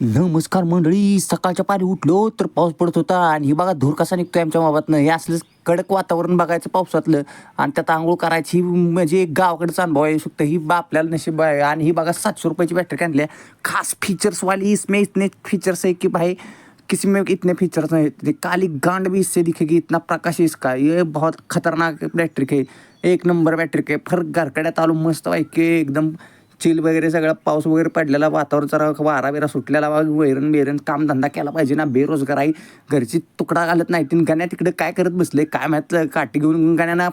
नमस्कार मंडळी सकाळच्या पारी उठलो तर पाऊस पडत होता आणि ही बघा धूर कसा निघतोय आमच्या माबातनं हे असलंच कडक वातावरण बघायचं पावसातलं आणि त्यात आंघोळ करायची ही म्हणजे एक गावाकडचा अनुभव आहे. फक्त ही बा आपल्याला नशीब आहे. आणि ही बघा सातशे रुपयाची बॅटरी आणली आहे खास फीचर्सवाली इसमे इतने फीचर्स आहे की भाई किसी में इतने फीचर्स नहीं थे काली गांड भी इससे दिखेगी इतना प्रकाश है इसका. ये बहुत खतरनाक बैटरी है एक नंबर बैटरी है फर घरकड्यात आलो मस्त की एकदम चिल वगैरे सगळा पाऊस वगैरे पडलेला वातावरण जरा वारा बिरा सुटलेला वा वैरण बेरण कामधंदा केला पाहिजे ना बेरोजगार आहे घरची तुकडा घालत नाही तीन गाण्या तिकडे काय करत बसले काय माहीत काठी घेऊन गाण्याना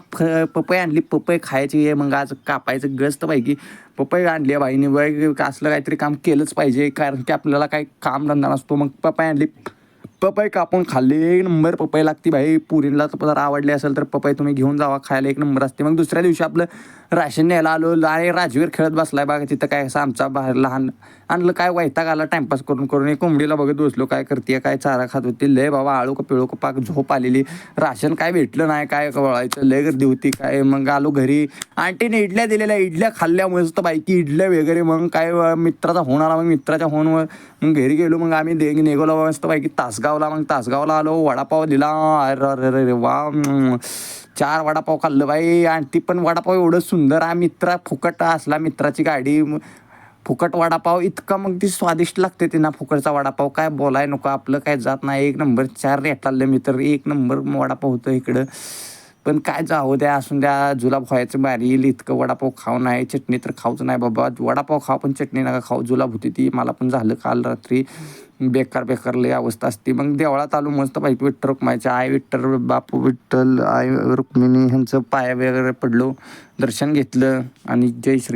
पपई आणली पपई खायची आहे मग आज कापायचं गस्त पाहिजे पपई आणली आहे बाईने बाई असलं काहीतरी काम केलंच पाहिजे कारण की आपल्याला काही कामधंदा नसतो मग पपई आणली पपई कापून खाल्ली. एक नंबर पपई लागती भाई पुरीला तर जर आवडली असेल तर पपई तुम्ही घेऊन जावा खायला एक नंबर असते. मग दुसऱ्या दिवशी आपलं राशन न्यायला आलो. आणि राजवीर खेळत बसलाय बघा तिथं काय असं आमचा बाहेर लहान आणलं काय वैताग आला टाईमपास करून करून. एक कोंबडीला बघत बसलो काय करते काय चारा खात होती. लय बाबा आळू का पिळू का पाक झोप आलेली. राशन काय भेटलं नाही काय वळायचं लय गर्दी होती काय. मग आलो घरी. आंटीने इडल्या दिलेल्या इडल्या खाल्ल्यामुळेच तर बाईकी इडल्या वगैरे. मग काय मित्राचा फोन आला मग मित्राच्या फोनवर मग घरी गेलो. मग आम्ही दे निघालो मस्त बाईकी तासगावला मग तासगावला आलो वडापाव दिला. अरे अरे अरे वा चार वडापाव खाल्लं बाई. आणि ती पण वडापाव एवढं सुंदर आहे. मित्रा फुकट असला मित्राची गाडी. फुकट वडापाव इतका मग ती स्वादिष्ट लागते तिना फुकटचा वडापाव. काय बोलाय नको आपलं काय जात नाही. एक नंबर चार रेट रेटाले मित्र. एक नंबर वडापाव होतं इकडं. पण काय जावं द्या असून द्या जुलाब व्हायचं बाहेर येईल इतकं वडापाव खाऊ नाही चटणी तर खाऊच नाही बाबा. वडापाव खाऊ पण चटणी नका खाऊ जुलाब होती ती मला पण झालं काल रात्री. बेकार बेकार लय अवस्था असते. मग देवळात आलो मस्त पाहिजे विठ्ठल रुक्मायचे आई विठ्ठल बापू विठ्ठल आई रुक्मिणी ह्यांचं पाया वगैरे पडलो दर्शन घेतलं आणि जय श्री